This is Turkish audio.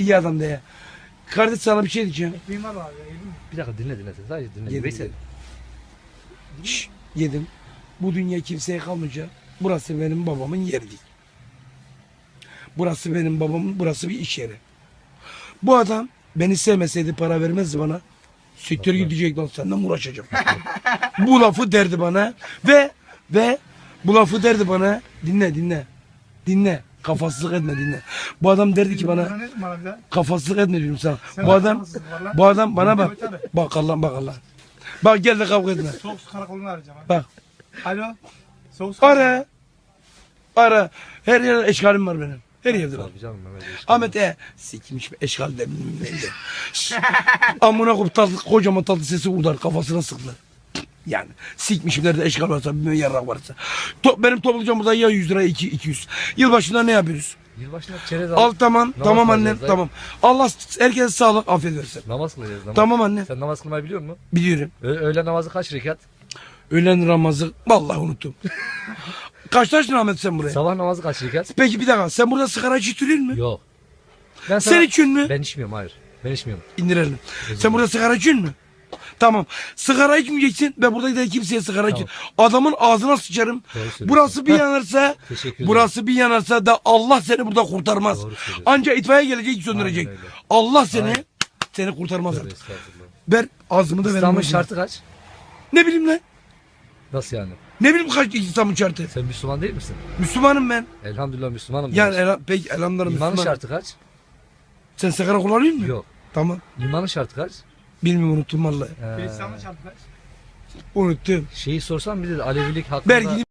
İyi adam de ya. Kardeş sana bir şey diyeceğim. Ekmeğim var abi. Yedin mi? Bir dakika dinle dinle. Sadece dinle. Yedim, Veysel. yedim. Şşş, yedim. Bu dünya kimseye kalmayacak. Burası benim babamın yeri değil. Burası benim babamın, burası bir iş yeri. Bu adam beni sevmeseydi para vermezdi bana. Siktir gidecek lan senden uğraşacağım. bu lafı derdi bana ve ve bu lafı derdi bana. Dinle dinle. Dinle. Kafasızlık etme dinle. Bu adam derdi ki bana kafasızlık etme diyorum sana. Sen Bu adam bu adam bana bak. Bak Allah bak Allah. Bak gel de kavga etme. Soğuk su karakolunu arayacağım abi. Bak Alo. Soğuk su ara. Ara. Her yerde eşkalim var benim. Her yerde var. Canım. Ahmet e sikmiş eşkal de bilmem neydi. Amına koyup tatlı, kocaman tatlı sesi udar kafasına sıktılar. Yani sikmişim nerede eşkal varsa bilmem yarrak varsa. To, benim toplayacağım burada ya 100 lira 2 200. Yılbaşında ne yapıyoruz? Yılbaşında çerez al. Al tamam Namaz tamam annem kılacağız, tamam. Allah herkese sağlık afiyet versin. Namaz kılacağız namaz. Tamam anne Sen namaz kılmayı biliyor musun? biliyorum. Ö- öğle namazı kaç rekat? Öğlen namazı vallahi unuttum. Kaçtaşın Ahmet sen buraya? Sabah namazı kaç rekat? Peki bir dakika sen burada sigara içtiriyor mu? Yok. Ben sana... Sen içiyorsun mu? Ben içmiyorum hayır. Ben içmiyorum. İndirelim. Sen burada sigara içiyorsun mu? Tamam. Sigara içmeyeceksin ve burada da kimseye sigara Tamam. Adamın ağzına sıçarım. Burası bir yanarsa, burası bir yanarsa da Allah seni burada kurtarmaz. Anca itfaiye gelecek söndürecek. Allah seni Aynen. seni kurtarmaz artık. Ver ağzımı da ver. İslam'ın şartı kaç? Ne bileyim lan? Nasıl yani? Ne bileyim kaç İslam'ın şartı? Sen Müslüman değil misin? Müslümanım ben. Elhamdülillah Müslümanım. Yani diyorsun. el, peki elhamdülillah İmanın Müslümanım. şartı kaç? Sen sigara kullanıyor musun? Yok. Tamam. İmanın şartı kaç? Bilmiyorum unuttum vallahi. Ee, kaç? Unuttum. şeyi sorsam bir de Alevilik hakkında... Ver gidip